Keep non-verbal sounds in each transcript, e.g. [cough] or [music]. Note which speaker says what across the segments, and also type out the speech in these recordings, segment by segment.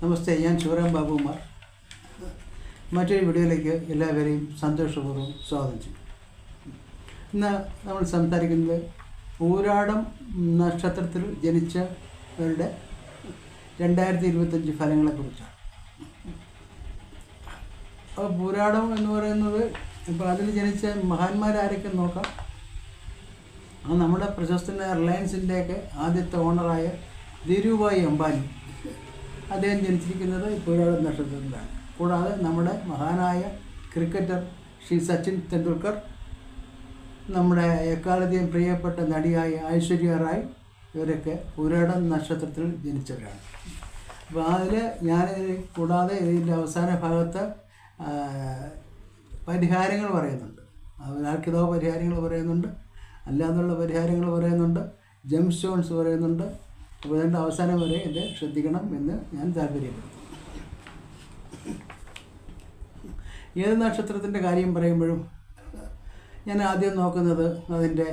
Speaker 1: നമസ്തേ ഞാൻ ശിവറാം ബാബുമാർ മറ്റൊരു വീഡിയോയിലേക്ക് എല്ലാവരെയും സന്തോഷപൂർവം സ്വാഗതം. ചെയ്യും ഇന്ന് നമ്മൾ സംസാരിക്കുന്നത് ഊരാടം നക്ഷത്രത്തിൽ ജനിച്ചവരുടെ രണ്ടായിരത്തി ഇരുപത്തഞ്ച് ഫലങ്ങളെക്കുറിച്ചാണ്. അപ്പോൾ പൂരാടം എന്ന് പറയുന്നത് ഇപ്പോൾ അതിൽ ജനിച്ച മഹാന്മാരാരൊക്കെ നോക്കാം. നമ്മുടെ പ്രശസ്തനായ റിലയൻസിന്റെയൊക്കെ ആദ്യത്തെ ഓണറായ ധീരുഭായി അംബാനി. അദ്ദേഹം ജനിച്ചിരിക്കുന്നത് ഇപ്പോഴാണ് നക്ഷത്രത്തിലാണ്. കൂടാതെ നമ്മുടെ മഹാനായ ക്രിക്കറ്റർ ശ്രീ സച്ചിൻ തെണ്ടുൽക്കർ നമ്മുടെ എക്കാലത്തെയും പ്രിയപ്പെട്ട നടിയായ ഐശ്വര്യ റായ് ഇവരൊക്കെ പുരാടം നക്ഷത്രത്തിൽ ജനിച്ചവരാണ്. അപ്പോൾ അതിൽ ഞാൻ കൂടാതെ ഇതിന്റെ അവസാന ഭാഗത്ത് പരിഹാരങ്ങൾ പറയുന്നുണ്ട്. ആർക്കിതോ പരിഹാരങ്ങൾ പറയുന്നുണ്ട്. അല്ലാന്നുള്ള പരിഹാരങ്ങൾ പറയുന്നുണ്ട്. ജെം സ്റ്റോൺസ് പറയുന്നുണ്ട്. അപ്പോൾ അവസാനം വരെ ഇത് ശ്രദ്ധിക്കണം എന്ന് ഞാൻ താല്പര്യപ്പെടുന്നു. ഏത് നക്ഷത്രത്തിന്റെ കാര്യം പറയുമ്പോഴും ഞാൻ ആദ്യം നോക്കുന്നത് അതിന്റെ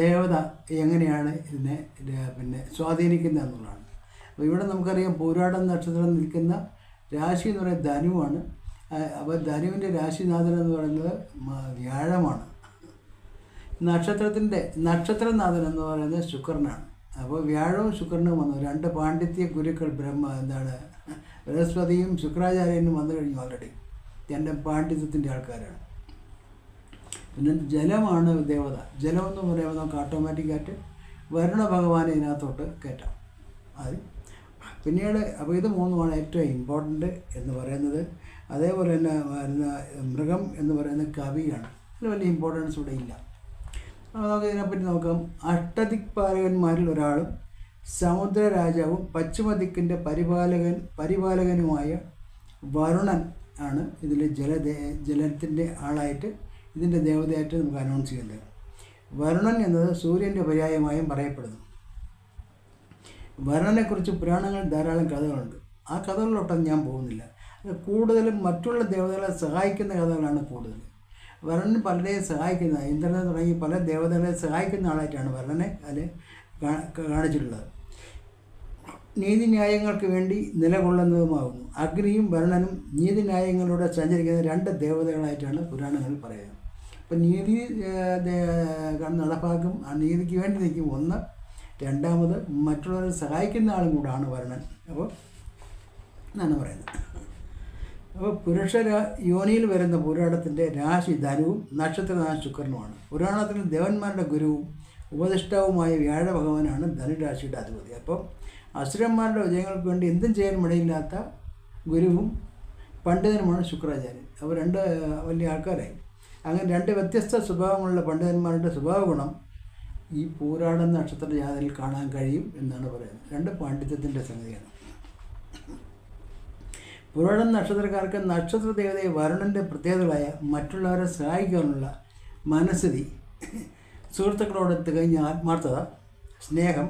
Speaker 1: ദേവത എങ്ങനെയാണ് ഇതിനെ പിന്നെ സ്വാധീനിക്കുന്നത് എന്നുള്ളതാണ്. അപ്പോൾ ഇവിടെ നമുക്കറിയാം പൂരാടം നക്ഷത്രം നിൽക്കുന്ന രാശി എന്ന് പറയുന്നത് ധനുവാണ്. അപ്പോൾ ധനുവിന്റെ രാശിനാഥൻ എന്ന് പറയുന്നത് വ്യാഴമാണ്. നക്ഷത്രത്തിന്റെ നക്ഷത്രനാഥൻ എന്ന് പറയുന്നത് ശുക്രനാണ്. അപ്പോൾ വ്യാഴവും ശുക്രനും വന്നു. രണ്ട് പാണ്ഡിത്യ ഗുരുക്കൾ ബ്രഹ്മ എന്താണ് ബൃഹസ്പതിയും ശുക്രാചാര്യനും വന്നു കഴിഞ്ഞു ഓൾറെഡി എന്റെ പാണ്ഡിത്യത്തിന്റെ ആൾക്കാരാണ്. പിന്നെ ജലമാണ് ദേവത. ജലം എന്ന് പറയുമ്പോൾ നമുക്ക് ഓട്ടോമാറ്റിക്കായിട്ട് വരുണ ഭഗവാനെ ഇതിനകത്തോട്ട് കയറ്റാം. അത് പിന്നീട് അപ്പോൾ ഇത് മൂന്നുമാണ് ഏറ്റവും ഇമ്പോർട്ടന്റ് എന്ന് പറയുന്നത്. അതേപോലെ തന്നെ വരുന്ന മൃഗം എന്ന് പറയുന്ന കവിയാണ്. അതിന് വലിയ ഇമ്പോർട്ടൻസ് ഇവിടെ ഇല്ല. നമുക്ക് ഇതിനെപ്പറ്റി നോക്കാം. അഷ്ടദിക്പാലകന്മാരിൽ ഒരാളും സമുദ്ര രാജാവും പശ്ചിമദിക്കിന്റെ പരിപാലകൻ പരിപാലകനുമായ വരുണൻ ആണ് ഇതിലെ ജലദേ ജലത്തിന്റെ ആളായിട്ട് ഇതിന്റെ ദേവതയായിട്ട് നമുക്ക് അനൗൺസ് ചെയ്യുന്നത് വരുണൻ എന്നത് സൂര്യന്റെ പര്യായമായും പറയപ്പെടുന്നു. വരുണനെക്കുറിച്ച് പുരാണങ്ങൾ ധാരാളം കഥകളുണ്ട്. ആ കഥകളിലോട്ടൊന്നും ഞാൻ പോകുന്നില്ല. കൂടുതലും മറ്റുള്ള ദേവതകളെ സഹായിക്കുന്ന കഥകളാണ് കൂടുതൽ വരുണൻ പലരെയും സഹായിക്കുന്ന ഇന്ദ്രനെ തുടങ്ങി പല ദേവതകളെ സഹായിക്കുന്ന ആളായിട്ടാണ് വരണനെ അതിൽ കാണിച്ചിട്ടുള്ളത്. നീതിന്യായങ്ങൾക്ക് വേണ്ടി നിലകൊള്ളുന്നതുമാകുന്നു. അഗ്നിയും വരുണനും നീതിന്യായങ്ങളിലൂടെ സഞ്ചരിക്കുന്ന രണ്ട് ദേവതകളായിട്ടാണ് പുരാണങ്ങളിൽ പറയുന്നത് അപ്പം നീതി നടപ്പാക്കും ആ നീതിക്ക് വേണ്ടി നിൽക്കും ഒന്ന്. രണ്ടാമത് മറ്റുള്ളവരെ സഹായിക്കുന്ന ആളും കൂടാണ് വരുണൻ അപ്പോൾ എന്നാണ് പറയുന്നത്. അപ്പോൾ പുരുഷ യോനിയിൽ വരുന്ന പുരാണത്തിന്റെ രാശി ധനുവും നക്ഷത്രനാഥ ശുക്രനുമാണ്. പുരാണത്തിൽ ദേവന്മാരുടെ ഗുരുവും ഉപദിഷ്ടാവുമായ വ്യാഴ ഭഗവാനാണ് ധനുരാശിയുടെ അധിപതി. അപ്പം അസുരന്മാരുടെ വിജയങ്ങൾക്ക് വേണ്ടി എന്തും ചെയ്യാൻ മടിയില്ലാത്ത ഗുരുവും പണ്ഡിതനുമാണ് ശുക്രാചാര്യൻ. അവർ രണ്ട് വലിയ ആൾക്കാരായി. അങ്ങനെ രണ്ട് വ്യത്യസ്ത സ്വഭാവങ്ങളുള്ള പണ്ഡിതന്മാരുടെ സ്വഭാവ ഗുണം ഈ പൂരാടൻ നക്ഷത്ര ജാതയിൽ കാണാൻ കഴിയും എന്നാണ് പറയുന്നത്. രണ്ട് പാണ്ഡിത്യത്തിന്റെ സംഗതിയാണ്. പുരാടൻ നക്ഷത്രക്കാർക്ക് നക്ഷത്ര ദേവതയെ വരുണന്റെ പ്രത്യേകതകളായ മറ്റുള്ളവരെ സഹായിക്കാനുള്ള മനസ്സിതി സുഹൃത്തുക്കളോട് തികഞ്ഞ ആത്മാർത്ഥത സ്നേഹം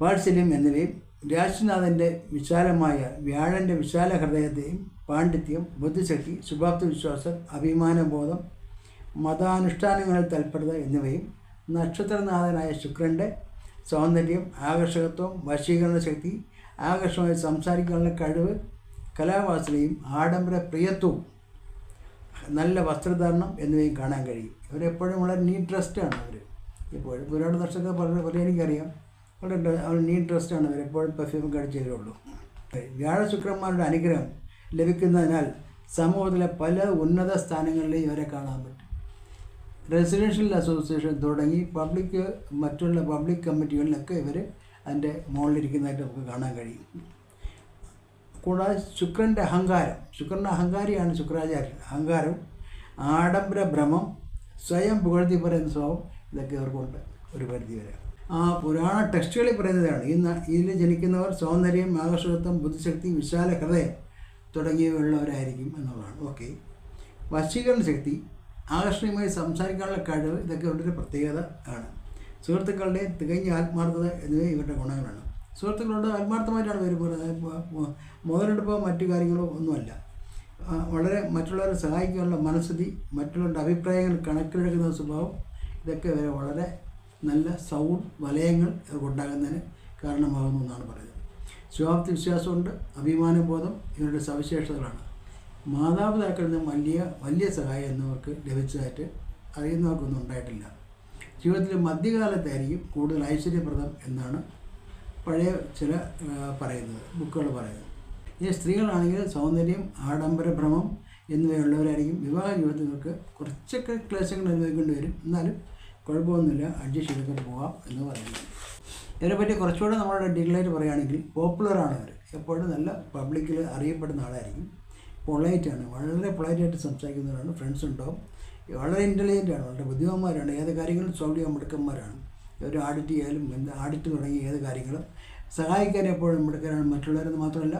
Speaker 1: വാത്സല്യം എന്നിവയും രാജ്നാഥന്റെ വിശാലമായ വ്യാഴന്റെ വിശാല ഹൃദയത്തെയും പാണ്ഡിത്യം ബുദ്ധിശക്തി ശുഭാപ്തി വിശ്വാസം അഭിമാനബോധം മതാനുഷ്ഠാനങ്ങളിൽ തൽപരത എന്നിവയും നക്ഷത്രനാഥനായ ശുക്രന്റെ സൗന്ദര്യം ആകർഷകത്വം വശീകരണ ശക്തി ആകർഷകമായി സംസാരിക്കാനുള്ള കഴിവ് കലാവാസനയും ആഡംബര പ്രിയത്വവും നല്ല വസ്ത്രധാരണം എന്നിവയും കാണാൻ കഴിയും. ഇവരെപ്പോഴും വളരെ നീറ്റ് ഡ്രസ്ഡാണ് അവർ എപ്പോഴും ഒരുപാട് ദർശകർ പറഞ്ഞ പോലെ എനിക്കറിയാം. വളരെ അവർ നീറ്റ് ഡ്രസ്ഡാണ് ഇവരെപ്പോഴും പെർഫ്യൂം കഴിച്ചേ വ്യാഴ വ്യാഴശുക്രന്മാരുടെ അനുഗ്രഹം ലഭിക്കുന്നതിനാൽ സമൂഹത്തിലെ പല ഉന്നത സ്ഥാനങ്ങളിലും ഇവരെ കാണാൻ പറ്റും. റെസിഡൻഷ്യൽ അസോസിയേഷൻ തുടങ്ങി പബ്ലിക് മറ്റുള്ള പബ്ലിക് കമ്മിറ്റികളിലൊക്കെ ഇവർ അതിന്റെ മുകളിലിരിക്കുന്നതായിട്ട് നമുക്ക് കാണാൻ കഴിയും. കൂടാതെ ശുക്രന്റെ അഹങ്കാരം ശുക്രന്റെ അഹങ്കാരിയാണ് ശുക്രാചാര്യൻ. അഹങ്കാരം ആഡംബര ഭ്രമം സ്വയം പുകഴ്ത്തി പറയുന്ന സ്വഭാവം ഇതൊക്കെ അവർക്കുണ്ട് ഒരു പരിധി വരെ. ആ പുരാണ ടെക്സ്റ്റുകളിൽ പറയുന്നതാണ് ഇന്ന് ഇതിൽ ജനിക്കുന്നവർ സൗന്ദര്യം ആകർഷകത്വം ബുദ്ധിശക്തി വിശാല ഹൃദയം തുടങ്ങിയവയുള്ളവരായിരിക്കും എന്നുള്ളതാണ്. ഓക്കെ വശീകരണ ശക്തി ആകർഷണീയമായി സംസാരിക്കാനുള്ള കഴിവ് ഇതൊക്കെ ഒരു പ്രത്യേകത ആണ്. സുഹൃത്തുക്കളുടെ തികഞ്ഞ ആത്മാർത്ഥത എന്നിവ ഇവരുടെ ഗുണങ്ങളാണ്. സുഹൃത്തുക്കളോട് ആത്മാർത്ഥമായിട്ടാണ് ഇവർ പറയുന്നത്. മുതലെടുപ്പോ മറ്റു കാര്യങ്ങളോ ഒന്നുമല്ല. വളരെ മറ്റുള്ളവരെ സഹായിക്കാനുള്ള മനസ്ഥിതി മറ്റുള്ളവരുടെ അഭിപ്രായങ്ങൾ കണക്കിലെടുക്കുന്ന സ്വഭാവം ഇതൊക്കെ ഇവരെ വളരെ നല്ല സൗണ്ട് വലയങ്ങൾ ഉണ്ടാകുന്നതിന് കാരണമാകുന്നു എന്നാണ് പറയുന്നത്. ശുഭാപ്തി വിശ്വാസമുണ്ട് അഭിമാനബോധം ഇവരുടെ സവിശേഷതകളാണ്. മാതാപിതാക്കളിൽ നിന്ന് വലിയ വലിയ സഹായം എന്നിവർക്ക് ലഭിച്ചതായിട്ട് അറിയുന്നവർക്കൊന്നും ഉണ്ടായിട്ടില്ല. ജീവിതത്തിൽ മധ്യകാലത്തായിരിക്കും കൂടുതൽ ഐശ്വര്യപ്രദം എന്നാണ് പഴയ ചില പറയുന്നത് ബുക്കുകൾ പറയുന്നത്. ഇനി സ്ത്രീകളാണെങ്കിൽ സൗന്ദര്യം ആഡംബര ഭ്രമം എന്നിവയുള്ളവരായിരിക്കും വിവാഹ ജീവിതത്തിൽ ഇവർക്ക് കുറച്ചൊക്കെ ക്ലേശങ്ങൾ അനുഭവിക്കേണ്ടി വരും. എന്നാലും കുഴപ്പമൊന്നുമില്ല അഡ്ജസ്റ്റ് ചെയ്തൊക്കെ പോകാം എന്ന് പറയുന്നു. ഇതിനെപ്പറ്റി കുറച്ചുകൂടെ നമ്മളുടെ ഡിഗ്ലൈറ്റ് പറയുകയാണെങ്കിൽ പോപ്പുലറാണ് അവർ എപ്പോഴും നല്ല പബ്ലിക്കിൽ അറിയപ്പെടുന്ന ആളായിരിക്കും. പൊളൈറ്റാണ് വളരെ പൊളൈറ്റായിട്ട് സംസാരിക്കുന്നവരാണ്. ഫ്രണ്ട്സ് ഉണ്ടാവും വളരെ ഇന്റലിജന്റ് ആണ് വളരെ ബുദ്ധിമാന്മാരാണ് ഏത് കാര്യങ്ങളും സോൾവ് ചെയ്യാൻ മിടുക്കന്മാരാണ് ഒരു ആഡിറ്റ് ചെയ്യാലും എന്ത് ആഡിറ്റ് തുടങ്ങി ഏത് കാര്യങ്ങളും സഹായിക്കാൻ എപ്പോഴും മിടുക്കരാണ് മറ്റുള്ളവരെന്ന് മാത്രമല്ല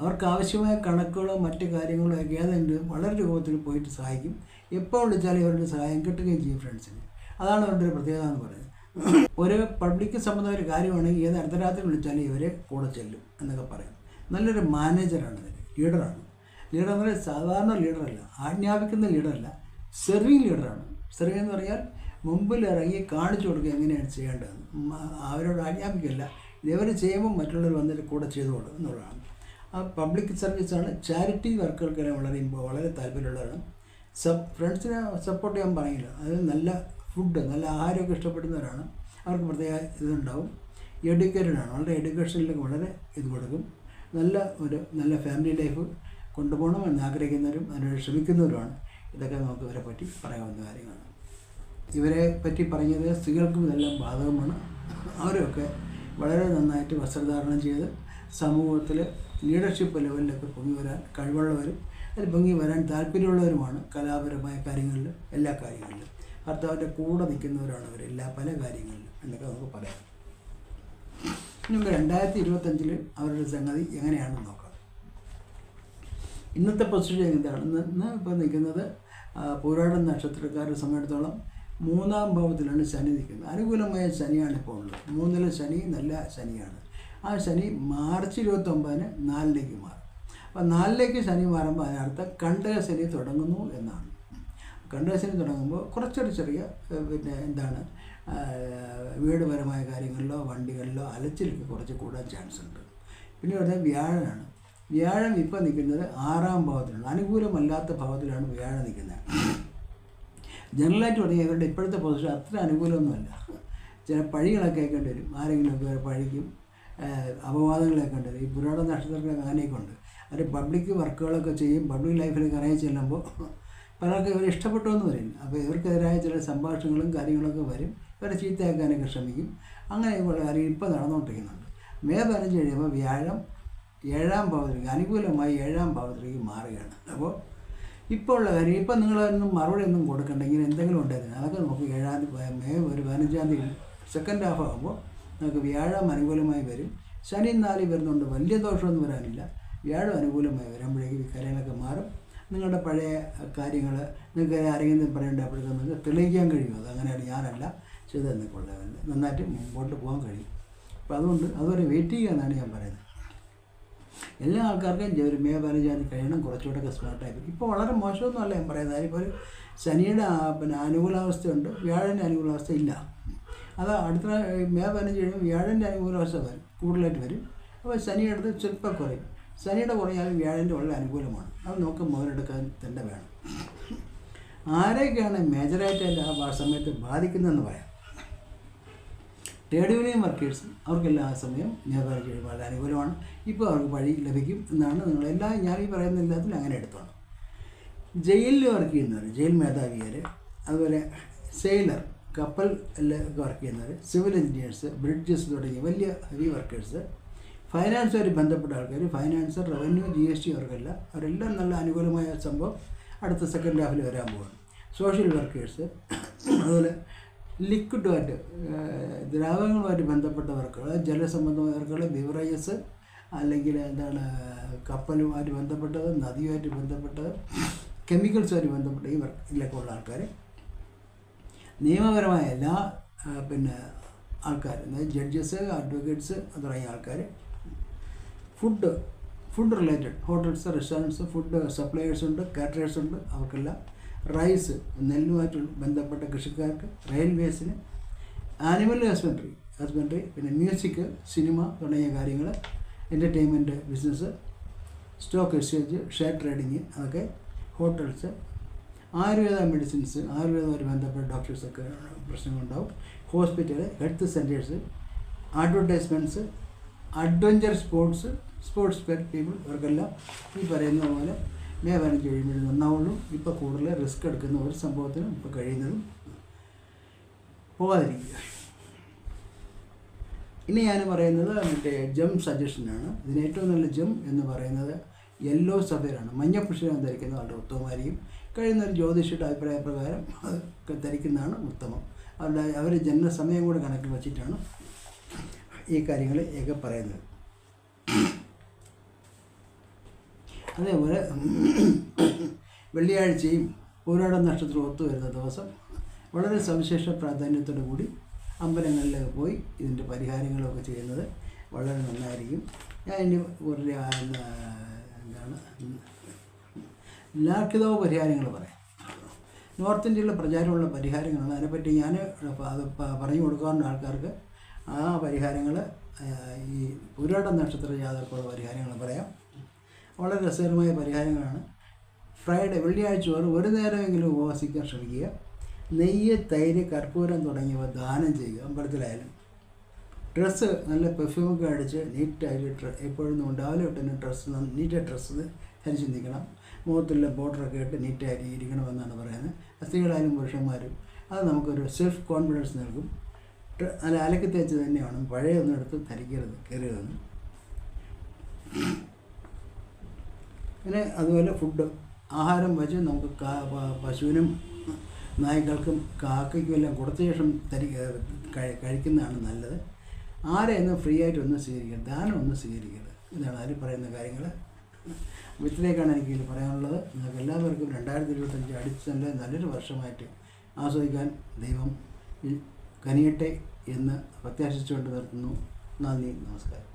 Speaker 1: അവർക്ക് ആവശ്യമായ കണക്കുകളോ മറ്റു കാര്യങ്ങളോ ഒക്കെ ഏതെങ്കിലും വളരെ രൂപത്തിൽ പോയിട്ട് സഹായിക്കും. എപ്പോൾ വിളിച്ചാലും ഇവരുടെ സഹായം കിട്ടുകയും ചെയ്യും ഫ്രണ്ട്സിന് അതാണ് അവരുടെ ഒരു പ്രത്യേകത എന്ന് പറയുന്നത്. ഒരു പബ്ലിക് സംബന്ധമായ ഒരു കാര്യമാണെങ്കിൽ ഏത് അർദ്ധരാത്രി വിളിച്ചാലും ഇവരെ കൂടെ ചെല്ലും എന്നൊക്കെ പറയും. നല്ലൊരു മാനേജറാണ് ഇവർ ലീഡറാണ് ലീഡർ എന്ന് പറയുന്നത് സാധാരണ ലീഡറല്ല ആജ്ഞാപിക്കുന്ന ലീഡറല്ല സെർവിങ് ലീഡറാണ് സെർവിങ് എന്ന് പറഞ്ഞാൽ മുമ്പിൽ ഇറങ്ങി കാണിച്ചു കൊടുക്കുക എങ്ങനെയാണ് ചെയ്യേണ്ടത് അവരോട് ആജ്ഞാപിക്കില്ല ഇവർ ചെയ്യുമ്പോൾ മറ്റുള്ളവർ വന്നിട്ട് കൂടെ ചെയ്തോളും എന്നുള്ളതാണ്. ആ പബ്ലിക് സർവീസാണ് ചാരിറ്റി വർക്കുകൾക്കെല്ലാം വളരെ വളരെ താല്പര്യമുള്ളതാണ് സബ് ഫ്രണ്ട്സിനെ സപ്പോർട്ട് ചെയ്യാൻ പറയില്ല. അത് നല്ല ഫുഡ് നല്ല ആഹാരമൊക്കെ ഇഷ്ടപ്പെടുന്നവരാണ്. അവർക്ക് പ്രത്യേക ഇതുണ്ടാവും. എഡ്യൂക്കേറ്റഡ് ആണ്. വളരെ എഡ്യൂക്കേഷനിലേക്ക് വളരെ ഇത് കൊടുക്കും. നല്ല ഒരു നല്ല ഫാമിലി ലൈഫ് കൊണ്ടുപോകണം എന്ന് ആഗ്രഹിക്കുന്നവരും അതിനുവേണ്ടി ശ്രമിക്കുന്നവരുമാണ്. ഇതൊക്കെ നമുക്ക് ഇവരെ പറ്റി പറയാവുന്ന കാര്യങ്ങളാണ്. ഇവരെ പറ്റി പറഞ്ഞത് സ്ത്രീകൾക്കും ഇതെല്ലാം ബാധകമാണ്. അവരൊക്കെ വളരെ നന്നായിട്ട് വസ്ത്രധാരണം ചെയ്ത് സമൂഹത്തിൽ ലീഡർഷിപ്പ് ലെവലിലൊക്കെ പൊങ്ങി വരാൻ കഴിവുള്ളവരും അതിൽ പൊങ്ങി വരാൻ താല്പര്യമുള്ളവരുമാണ് കലാപരമായ കാര്യങ്ങളിൽ എല്ലാ കാര്യങ്ങളിലും. ഭർത്താവിന്റെ കൂടെ നിൽക്കുന്നവരാണ് അവർ എല്ലാ പല കാര്യങ്ങളിലും എന്നൊക്കെ നമുക്ക് പറയാം. രണ്ടായിരത്തി ഇരുപത്തഞ്ചിൽ അവരുടെ സംഗതി എങ്ങനെയാണെന്ന് നോക്കാം. ഇന്നത്തെ പൊസിഷൻ എന്താണ് ഇന്ന് ഇപ്പോൾ നിൽക്കുന്നത് പോരാടൻ നക്ഷത്രക്കാരെ സംബന്ധിച്ചിടത്തോളം മൂന്നാം ഭാവത്തിലാണ് ശനി നിൽക്കുന്നത്. അനുകൂലമായ ശനിയാണ് ഇപ്പോൾ ഉള്ളത്. മൂന്നിലെ ശനി നല്ല ശനിയാണ്. ആ ശനി മാർച്ച് ഇരുപത്തൊമ്പതിന് നാലിലേക്ക് മാറും. അപ്പം നാലിലേക്ക് ശനി മാറുമ്പോൾ അതിനർത്ഥം കണ്ടക ശനി തുടങ്ങുന്നു എന്നാണ്. കണ്ടക ശനി തുടങ്ങുമ്പോൾ കുറച്ചൊരു ചെറിയ പിന്നെ എന്താണ് വീടുപരമായ കാര്യങ്ങളിലോ വണ്ടികളിലോ അലച്ചിലൊക്കെ കുറച്ച് കൂടാൻ ചാൻസ് ഉണ്ട്. പിന്നെ പറഞ്ഞാൽ വ്യാഴനാണ്. വ്യാഴം ഇപ്പോൾ നിൽക്കുന്നത് ആറാം ഭാവത്തിലാണ്. അനുകൂലമല്ലാത്ത ഭാവത്തിലാണ് വ്യാഴം നിൽക്കുന്നത്. ജനറലായിട്ട് പറഞ്ഞാൽ ഇവരുടെ ഇപ്പോഴത്തെ പൊസിഷൻ അത്ര അനുകൂലമൊന്നുമല്ല. ചില പഴികളൊക്കെ കേൾക്കേണ്ടി വരും. ആരെങ്കിലുമൊക്കെ പഴിക്കും അപവാദങ്ങളൊക്കെ വരും ഈ പുരാണ നക്ഷത്രങ്ങളൊക്കെ അങ്ങനെയൊക്കെ ഉണ്ട്. അവർ പബ്ലിക് വർക്കുകളൊക്കെ ചെയ്യും. പബ്ലിക് ലൈഫിലൊക്കെ ഇറങ്ങി ചെല്ലുമ്പോൾ പലർക്കും ഇവർ ഇഷ്ടപ്പെട്ടു എന്ന് വരും അപ്പോൾ ഇവർക്കെതിരായ ചില സംഭാഷണങ്ങളും കാര്യങ്ങളൊക്കെ വരും. ഇവരെ ചീത്തയാക്കാനൊക്കെ ശ്രമിക്കും. അങ്ങനെയൊക്കെയുള്ള കാര്യങ്ങൾ ഇപ്പോൾ നടന്നുകൊണ്ടിരിക്കുന്നുണ്ട്. മേ പതിനഞ്ച് കഴിയുമ്പോൾ വ്യാഴം ഏഴാം ഭാവത്തിലേക്ക് അനുകൂലമായി ഏഴാം ഭാവത്തിലേക്ക് മാറുകയാണ്. അപ്പോൾ ഇപ്പോൾ ഉള്ള കാര്യം ഇപ്പം നിങ്ങളൊന്നും മറുപടി ഒന്നും കൊടുക്കണ്ടെങ്കിൽ എന്തെങ്കിലും ഉണ്ടായിരുന്നു അതൊക്കെ നമുക്ക് ഏഴാം തീയതി മേ ഒരു പതിനഞ്ചാം തീയതി സെക്കൻഡ് ഹാഫ് ആകുമ്പോൾ നമുക്ക് വ്യാഴം അനുകൂലമായി വരും. ശനി നാല് വരുന്നുണ്ട്. വലിയ ദോഷമൊന്നും വരാനില്ല. വ്യാഴം അനുകൂലമായി വരുമ്പോഴേക്കും ഈ കാര്യങ്ങളൊക്കെ മാറും. നിങ്ങളുടെ പഴയ കാര്യങ്ങൾ നിങ്ങൾക്ക് ആരെങ്കിലും പറയേണ്ട അപ്പോഴത്തേക്ക് നിങ്ങൾക്ക് തെളിയിക്കാൻ കഴിയും. അത് അങ്ങനെയാണ് ഞാനല്ല ചെയ്തതെന്നൊക്കെ ഉള്ളത് നന്നായിട്ട് മുമ്പോട്ട് പോകാൻ കഴിയും. അപ്പോൾ അതുകൊണ്ട് അതുവരെ വെയിറ്റ് ചെയ്യുക എന്നാണ് ഞാൻ പറയുന്നത്. എല്ലാ ആൾക്കാർക്കും ഒരു മെയ് പതിനഞ്ചാം തീയതി കഴിയണം കുറച്ചുകൂടെയൊക്കെ സ്മാർട്ടായിരിക്കും ഇപ്പോൾ വളരെ മോശമൊന്നും അല്ല ഞാൻ പറയുന്നത്. അതിപ്പോൾ ഒരു ശനിയുടെ പിന്നെ അനുകൂലാവസ്ഥയുണ്ട്. വ്യാഴന്റെ അനുകൂലാവസ്ഥ ഇല്ല. അത് അടുത്ത മേ പതിനഞ്ച് കഴിയുമ്പോൾ വ്യാഴന്റെ അനുകൂലാവസ്ഥ വരും. കൂടുതലായിട്ട് വരും. അപ്പോൾ ശനിയുടെ അടുത്ത് ചെറുപ്പം കുറയും. ശനിയുടെ കുറയാൽ വ്യാഴന്റെ വളരെ അനുകൂലമാണ്. അത് നോക്കി മുതലെടുക്കാൻ തന്നെ വേണം. ആരെയൊക്കെയാണ് മേജറായിട്ട് ആ സമയത്ത് ബാധിക്കുന്നതെന്ന് പറയാം? ട്രേഡ് യൂണിയൻ വർക്കേഴ്സ് അവർക്കെല്ലാം എല്ലാ സമയം നേതാക്കൾ ഒരുപാട് അനുകൂലമാണ്. ഇപ്പോൾ അവർക്ക് വഴി ലഭിക്കും എന്നാണ് നിങ്ങൾ എല്ലാ ഞാൻ ഈ പറയുന്ന എല്ലാത്തിലും അങ്ങനെ എടുത്തോണം ജയിലിൽ വർക്ക് ചെയ്യുന്നവർ ജയിൽ മേധാവിയർ അതുപോലെ സെയിലർ കപ്പൽ വർക്ക് ചെയ്യുന്നവർ സിവിൽ എഞ്ചിനീയേഴ്സ് ബ്രിഡ്ജസ് തുടങ്ങിയ വലിയ ഹെവി വർക്കേഴ്സ് ഫൈനാൻസുമായി ബന്ധപ്പെട്ട ആൾക്കാർ finance revenue G S T അവർക്കെല്ലാം അവരെല്ലാം നല്ല അനുകൂലമായ സംഭവം അടുത്ത സെക്കൻഡ് ഹാഫിൽ വരാൻ പോവാണ്. സോഷ്യൽ വർക്കേഴ്സ് അതുപോലെ ലിക്വിഡുമായിട്ട് ദ്രാവകങ്ങളുമായിട്ട് ബന്ധപ്പെട്ട വർക്കുകൾ ജലസംബന്ധമായ വർക്കുകൾ ബിവറേജസ് അല്ലെങ്കിൽ എന്താണ് കപ്പലുമായിട്ട് ബന്ധപ്പെട്ടത് നദിയുമായിട്ട് ബന്ധപ്പെട്ടത് കെമിക്കൽസുമായിട്ട് ബന്ധപ്പെട്ട ഈ വർക്കിലൊക്കെ ഉള്ള ആൾക്കാർ നിയമപരമായ എല്ലാ പിന്നെ ആൾക്കാർ അതായത് ജഡ്ജസ് അഡ്വക്കേറ്റ്സ് തുടങ്ങിയ ആൾക്കാർ food food related hotels restaurants food suppliers ഉണ്ട് കാറ്ററേഴ്സ് ഉണ്ട് അവർക്കെല്ലാം റൈസ് നെല്ലുമായിട്ട് ബന്ധപ്പെട്ട കൃഷിക്കാർക്ക് റെയിൽവേസിന് ആനിമൽ ഹസ്ബൻഡറി ഹസ്ബൻഡറി പിന്നെ മ്യൂസിക് സിനിമ തുടങ്ങിയ കാര്യങ്ങൾ entertainment business stock exchange share trading അതൊക്കെ ഹോട്ടൽസ് ആയുർവേദ മെഡിസിൻസ് ആയുർവേദവുമായി ബന്ധപ്പെട്ട ഡോക്ടേഴ്സൊക്കെ പ്രശ്നങ്ങളുണ്ടാവും. Hospital health centres advertisements adventure sports sports people ഇവർക്കെല്ലാം ഈ പറയുന്ന പോലെ മേ പതിനഞ്ച് കഴിയുമ്പോഴേ നന്നാവുള്ളൂ. ഇപ്പോൾ കൂടുതൽ റിസ്ക് എടുക്കുന്ന ഒരു സംഭവത്തിനും ഇപ്പോൾ കഴിയുന്നതും പോകാതിരിക്കുക ഇനി ഞാൻ പറയുന്നത് മറ്റേ ജം സജഷനാണ് ഇതിന് ഏറ്റവും നല്ല ജം എന്ന് പറയുന്നത് യെല്ലോ സഫേറാണ് മഞ്ഞ പുഷ്പം ധരിക്കുന്നത് വളരെ ഉത്തമമായിരിക്കും. കഴിയുന്ന ഒരു ജ്യോതിഷിയുടെ അഭിപ്രായ പ്രകാരം അത് ധരിക്കുന്നതാണ് ഉത്തമം. അവരുടെ അവർ ജനനസമയം കൂടെ കണക്കിൽ വച്ചിട്ടാണ് ഈ കാര്യങ്ങൾ ഒക്കെ പറയുന്നത്. അതേപോലെ [coughs] വെള്ളിയാഴ്ചയും പൂരാട നക്ഷത്രം ഒത്തു വരുന്ന ദിവസം വളരെ സവിശേഷ പ്രാധാന്യത്തോടു കൂടി അമ്പലങ്ങളിലൊക്കെ പോയി ഇതിന്റെ പരിഹാരങ്ങളൊക്കെ ചെയ്യുന്നത് വളരെ നന്നായിരിക്കും. ഞാൻ ഇനി ഒരു എന്താണ് ലാഖിതോ പരിഹാരങ്ങൾ പറയാം. നോർത്ത് ഇന്ത്യയിലെ പ്രചാരമുള്ള പരിഹാരങ്ങളാണ്. അതിനെപ്പറ്റി ഞാൻ അത് പറഞ്ഞു കൊടുക്കാറുണ്ട് ആൾക്കാർക്ക്. ആ പരിഹാരങ്ങൾ ഈ പുരാട നക്ഷത്ര ജാതകർക്കുള്ള പരിഹാരങ്ങൾ പറയാം. വളരെ രസകരമായ പരിഹാരങ്ങളാണ്. ഫ്രൈഡേ വെള്ളിയാഴ്ച വരെ ഒരു നേരമെങ്കിലും ഉപവസിക്കാൻ ശ്രമിക്കുക. നെയ്യ് തൈര് കർപ്പൂരം തുടങ്ങിയവ ദാനം ചെയ്യുക അമ്പലത്തിലായാലും. ഡ്രസ്സ് നല്ല പെർഫ്യൂമൊക്കെ അടിച്ച് നീറ്റായിട്ട് ഡ്ര- എപ്പോഴും രാവിലെ തൊട്ട് തന്നെ ഡ്രസ്സ് നീറ്റ് ഡ്രസ്സ് ധരിച്ച് നിൽക്കണം. മുഖത്തുള്ള ബോർഡറൊക്കെ ഇട്ട് നീറ്റായിട്ട് ഇരിക്കണമെന്നാണ് പറയുന്നത്. സ്ത്രീകളായാലും പുരുഷന്മാരും അത് നമുക്കൊരു സെൽഫ് കോൺഫിഡൻസ് നൽകും. നല്ല അലക്കി തേച്ച് തന്നെയാണ് പഴയൊന്നും എടുത്ത് ധരിക്കരുത് കയറിയതെന്ന് പിന്നെ അതുപോലെ ഫുഡ് ആഹാരം വെച്ച് നമുക്ക് പശുവിനും നായ്ക്കൾക്കും കാക്കയ്ക്കും എല്ലാം കൊടുത്ത ശേഷം തരി കഴിക്കുന്നതാണ് നല്ലത്. ആരെയൊന്നും ഫ്രീ ആയിട്ടൊന്നും സ്വീകരിക്കരുത് ദാനം ഒന്നും സ്വീകരിക്കരുത്. ഇതാണ് അതിൽ പറയുന്ന കാര്യങ്ങൾ. വിത്തിലേക്കാണ് എനിക്ക് ഇതിൽ പറയാനുള്ളത്. നിങ്ങൾക്ക് എല്ലാവർക്കും രണ്ടായിരത്തി ഇരുപത്തഞ്ച് അടിച്ച് തന്നെ നല്ലൊരു വർഷമായിട്ട് ആസ്വദിക്കാൻ ദൈവം കനിയട്ടെ എന്ന് പ്രത്യാശിച്ചുകൊണ്ട് നിർത്തുന്നു. നന്ദി നമസ്കാരം.